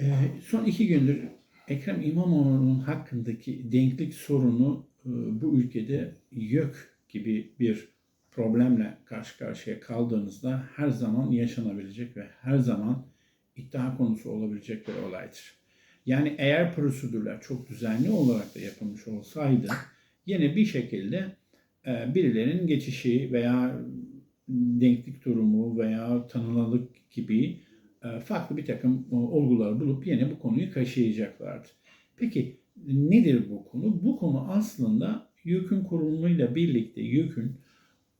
Ee, son iki gündür Ekrem İmamoğlu'nun hakkındaki denklik sorunu e, bu ülkede YÖK gibi bir problemle karşı karşıya kaldığınızda her zaman yaşanabilecek ve her zaman iddia konusu olabilecek bir olaydır. Yani eğer prosedürler çok düzenli olarak da yapılmış olsaydı yine bir şekilde e, birilerinin geçişi veya denklik durumu veya tanınalık gibi farklı bir takım e, olgular bulup yine bu konuyu kaşıyacaklardı. Peki nedir bu konu? Bu konu aslında YÖK'ün kurulumuyla birlikte YÖK'ün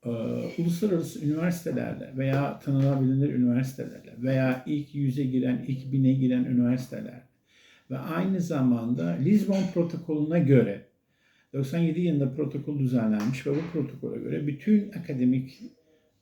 e, uluslararası üniversitelerle veya tanınabilir üniversitelerle veya ilk yüze giren, ilk bine giren üniversiteler ve aynı zamanda Lisbon protokolüne göre 97 yılında protokol düzenlenmiş ve bu protokole göre bütün akademik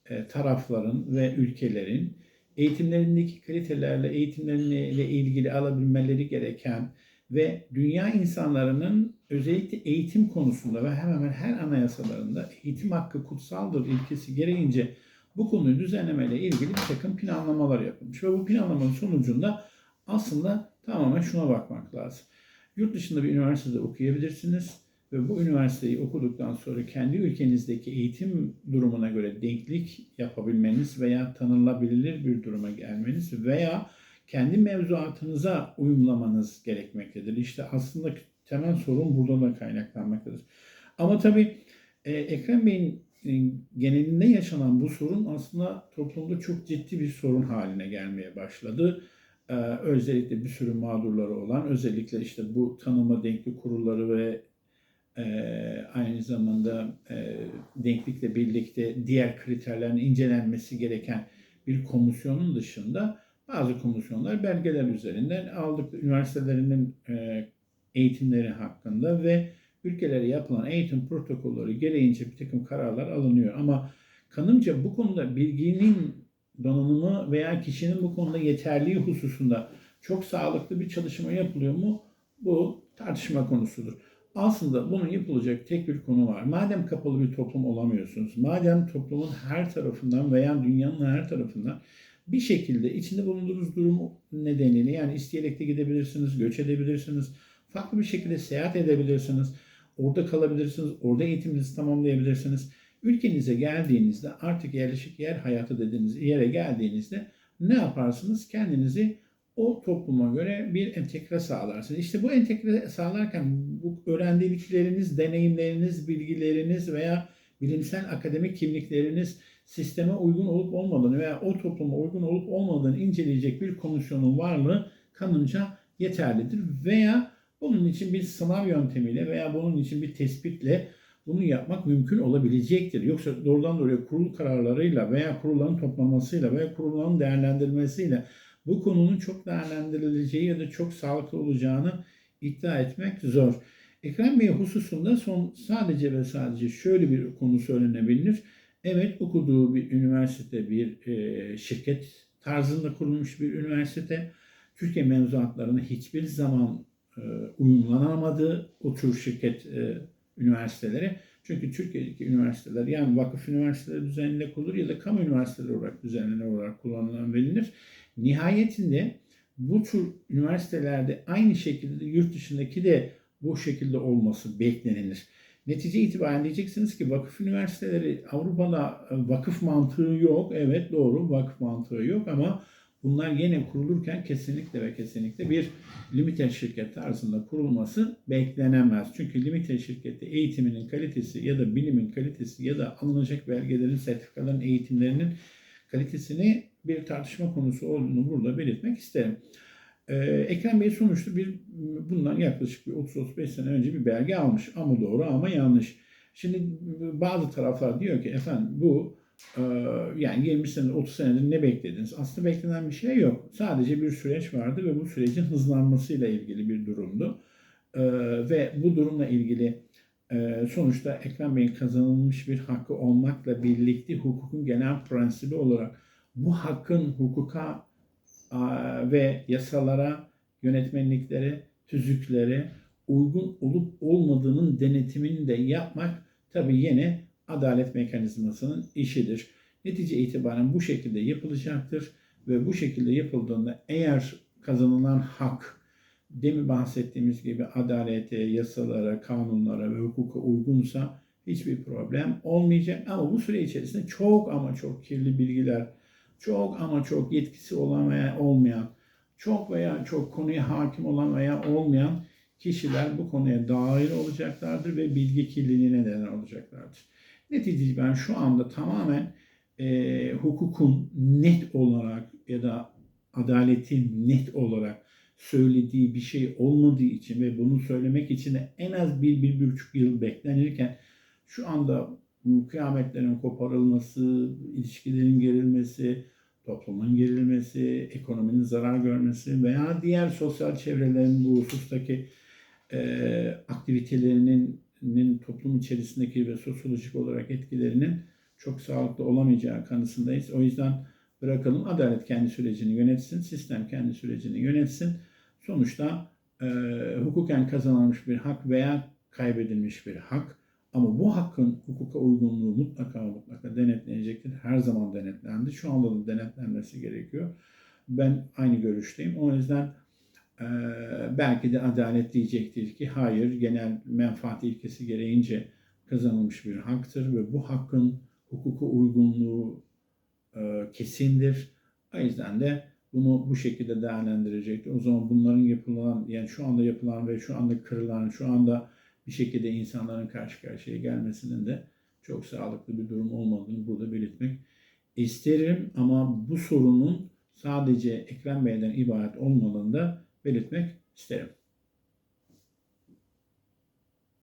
e, tarafların ve ülkelerin eğitimlerindeki kalitelerle eğitimleriyle ilgili alabilmeleri gereken ve dünya insanlarının özellikle eğitim konusunda ve hemen hemen her anayasalarında eğitim hakkı kutsaldır ilkesi gereğince bu konuyu düzenlemeyle ilgili bir takım planlamalar yapılmış. Ve bu planlamanın sonucunda aslında tamamen şuna bakmak lazım. Yurt dışında bir üniversitede okuyabilirsiniz ve bu üniversiteyi okuduktan sonra kendi ülkenizdeki eğitim durumuna göre denklik yapabilmeniz veya tanınabilir bir duruma gelmeniz veya kendi mevzuatınıza uyumlamanız gerekmektedir. İşte aslında temel sorun burada da kaynaklanmaktadır. Ama tabii e, Ekrem Bey'in e, genelinde yaşanan bu sorun aslında toplumda çok ciddi bir sorun haline gelmeye başladı. Ee, özellikle bir sürü mağdurları olan, özellikle işte bu tanıma denklik kurulları ve e, aynı zamanda e, denklikle birlikte diğer kriterlerin incelenmesi gereken bir komisyonun dışında bazı komisyonlar belgeler üzerinden aldık üniversitelerinin e, eğitimleri hakkında ve ülkelere yapılan eğitim protokolleri gereğince bir takım kararlar alınıyor. Ama kanımca bu konuda bilginin donanımı veya kişinin bu konuda yeterliği hususunda çok sağlıklı bir çalışma yapılıyor mu? Bu tartışma konusudur. Aslında bunun yapılacak tek bir konu var. Madem kapalı bir toplum olamıyorsunuz, madem toplumun her tarafından veya dünyanın her tarafından bir şekilde içinde bulunduğunuz durum nedeniyle yani isteyerek de gidebilirsiniz, göç edebilirsiniz, farklı bir şekilde seyahat edebilirsiniz, orada kalabilirsiniz, orada eğitiminizi tamamlayabilirsiniz. Ülkenize geldiğinizde artık yerleşik yer hayatı dediğiniz yere geldiğinizde ne yaparsınız? Kendinizi o topluma göre bir entegre sağlarsınız. İşte bu entegre sağlarken bu öğrendikleriniz, deneyimleriniz, bilgileriniz veya bilimsel akademik kimlikleriniz sisteme uygun olup olmadığını veya o topluma uygun olup olmadığını inceleyecek bir komisyonun varlığı kanınca yeterlidir. Veya bunun için bir sınav yöntemiyle veya bunun için bir tespitle bunu yapmak mümkün olabilecektir. Yoksa doğrudan doğruya kurul kararlarıyla veya kurulların toplamasıyla veya kurulların değerlendirmesiyle bu konunun çok değerlendirileceği ya da çok sağlıklı olacağını iddia etmek zor. Ekrem Bey hususunda son sadece ve sadece şöyle bir konu söylenebilir. Evet okuduğu bir üniversite, bir e, şirket tarzında kurulmuş bir üniversite. Türkiye mevzuatlarına hiçbir zaman e, uyumlanamadı o tür şirket e, üniversiteleri. Çünkü Türkiye'deki üniversiteler yani vakıf üniversiteleri düzeninde kurulur ya da kamu üniversiteleri olarak düzenlenen olarak kullanılan verilir. Nihayetinde bu tür üniversitelerde aynı şekilde yurt dışındaki de bu şekilde olması beklenilir. Netice itibariyle diyeceksiniz ki vakıf üniversiteleri Avrupa'da e, vakıf mantığı yok. Evet doğru vakıf mantığı yok ama bunlar yine kurulurken kesinlikle ve kesinlikle bir limited şirket tarzında kurulması beklenemez. Çünkü limited şirkette eğitiminin kalitesi ya da bilimin kalitesi ya da alınacak belgelerin, sertifikaların, eğitimlerinin kalitesini bir tartışma konusu olduğunu burada belirtmek isterim. Ee, Ekrem Bey sonuçta bir bundan yaklaşık bir 30-35 sene önce bir belge almış. Ama doğru ama yanlış. Şimdi bazı taraflar diyor ki efendim bu e, yani 20 senedir 30 senedir ne beklediniz? Aslında beklenen bir şey yok. Sadece bir süreç vardı ve bu sürecin hızlanmasıyla ilgili bir durumdu. Ee, ve bu durumla ilgili e, sonuçta Ekrem Bey'in kazanılmış bir hakkı olmakla birlikte hukukun genel prensibi olarak bu hakkın hukuka ve yasalara, yönetmenliklere, tüzüklere uygun olup olmadığının denetimini de yapmak tabii yine adalet mekanizmasının işidir. Netice itibaren bu şekilde yapılacaktır ve bu şekilde yapıldığında eğer kazanılan hak, demin bahsettiğimiz gibi adalete, yasalara, kanunlara ve hukuka uygunsa hiçbir problem olmayacak. Ama bu süre içerisinde çok ama çok kirli bilgiler, çok ama çok yetkisi olan veya olmayan, çok veya çok konuya hakim olan veya olmayan kişiler bu konuya dahil olacaklardır ve bilgi kirliliğine neden olacaklardır. Neticede ben şu anda tamamen e, hukukun net olarak ya da adaletin net olarak söylediği bir şey olmadığı için ve bunu söylemek için de en az bir, bir, buçuk yıl beklenirken şu anda kıyametlerin koparılması, ilişkilerin gerilmesi, toplumun gerilmesi, ekonominin zarar görmesi veya diğer sosyal çevrelerin bu husustaki e, aktivitelerinin nin toplum içerisindeki ve sosyolojik olarak etkilerinin çok sağlıklı olamayacağı kanısındayız. O yüzden bırakalım adalet kendi sürecini yönetsin, sistem kendi sürecini yönetsin. Sonuçta e, hukuken kazanılmış bir hak veya kaybedilmiş bir hak. Ama bu hakkın hukuka uygunluğu mutlaka mutlaka denetlenecektir. Her zaman denetlendi. Şu anda da denetlenmesi gerekiyor. Ben aynı görüşteyim. O yüzden e, belki de adalet diyecektir ki hayır genel menfaat ilkesi gereğince kazanılmış bir haktır ve bu hakkın hukuka uygunluğu e, kesindir. O yüzden de bunu bu şekilde değerlendirecektir. O zaman bunların yapılan yani şu anda yapılan ve şu anda kırılan, şu anda bir şekilde insanların karşı karşıya gelmesinin de çok sağlıklı bir durum olmadığını burada belirtmek isterim. Ama bu sorunun sadece Ekrem Bey'den ibaret olmadığını da belirtmek isterim.